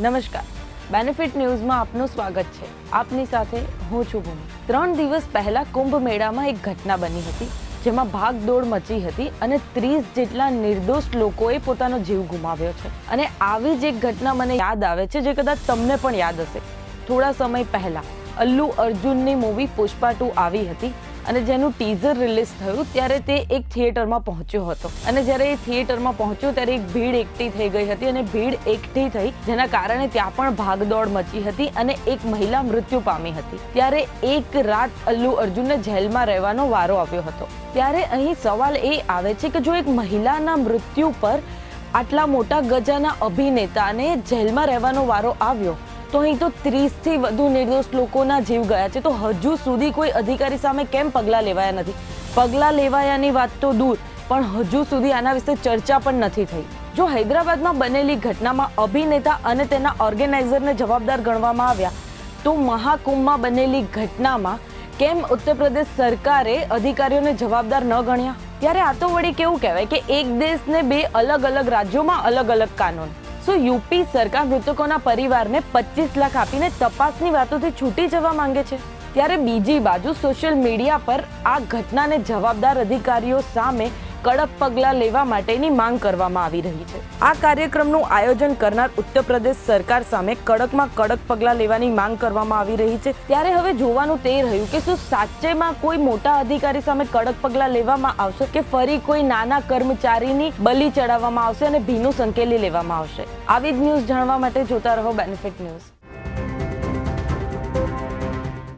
નમસ્કાર. બેનિફિટ ન્યૂઝમાં આપનું સ્વાગત છે. આપની સાથે હું છું ભૂમિ. ત્રણ દિવસ પહેલા કુંભ મેળામાં એક ઘટના બની હતી, જેમાં ભાગદોડ મચી હતી અને ત્રીસ જેટલા નિર્દોષ લોકોએ પોતાનો જીવ ગુમાવ્યો છે. અને આવી જ એક ઘટના મને યાદ આવે છે, જે કદાચ તમને પણ યાદ હશે. થોડા સમય પહેલા અલ્લુ અર્જુનની મૂવી પુષ્પા ટુ આવી હતી અને જેનું ટીઝર રિલીઝ થયું ત્યારે તે એક થિયેટરમાં પહોંચ્યો હતો. અને જ્યારે એ થિયેટરમાં પહોંચ્યો ત્યારે એક ભીડ એકઠી થઈ ગઈ હતી અને ભીડ એકઠી થઈ જેના કારણે ત્યાં પણ ભાગદોડ મચી હતી અને એક મહિલા મૃત્યુ પામી હતી. ત્યારે એક રાત અલ્લુ અર્જુનને જેલમાં રહેવાનો વારો આવ્યો હતો. ત્યારે અહીં સવાલ એ આવે છે કે જો એક મહિલાના મૃત્યુ પર આટલા મોટા ગજાના અભિનેતાને જેલમાં રહેવાનો વારો આવ્યો તો અહીં તો ત્રીસથી વધુ નિર્દોષ લોકોના જીવ ગયા છે. તો હજુ સુધી કોઈ અધિકારી સામે કેમ પગલાં લેવાયા નથી? પગલાં લેવાયાની વાત તો દૂર, પણ હજુ સુધી આના વિશે ચર્ચા પણ નથી થઈ. જો હૈદરાબાદમાં બનેલી ઘટનામાં અભિનેતા અને તેના ઓર્ગેનાઇઝરને જવાબદાર ગણવામાં આવ્યા, તો મહાકુંભમાં બનેલી ઘટનામાં કેમ ઉત્તર પ્રદેશ સરકારે અધિકારીઓને જવાબદાર ન ગણ્યા? ત્યારે આ તો વળી કેવું કહેવાય કે એક દેશને બે અલગ અલગ રાજ્યોમાં અલગ અલગ કાનૂન. શું યુપી સરકાર મૃતકોના પરિવારને પચીસ લાખ આપીને તપાસની વાતોથી છૂટી જવા માંગે છે. ત્યારે બીજી બાજુ સોશિયલ મીડિયા પર આ ઘટનાને જવાબદાર અધિકારીઓ સામે કડક પગલાં લેવા માટેની માંગ કરવામાં આવી રહી છે. આ કાર્યક્રમનું આયોજન કરનાર ઉત્તર પ્રદેશ સરકાર સામે કડકમાં કડક પગલાં લેવાની માંગ કરવામાં આવી રહી છે. ત્યારે હવે જોવાનું તે રહ્યું કે શું સાચેમાં કોઈ મોટા અધિકારી સામે કડક પગલાં લેવામાં આવશે કે ફરી કોઈ નાના કર્મચારીની બલી ચડાવવામાં આવશે અને ભીનું સંકેલી લેવામાં આવશે? આવી જ ન્યૂઝ જાણવા માટે જોતા રહો બેનિફિટ ન્યૂઝ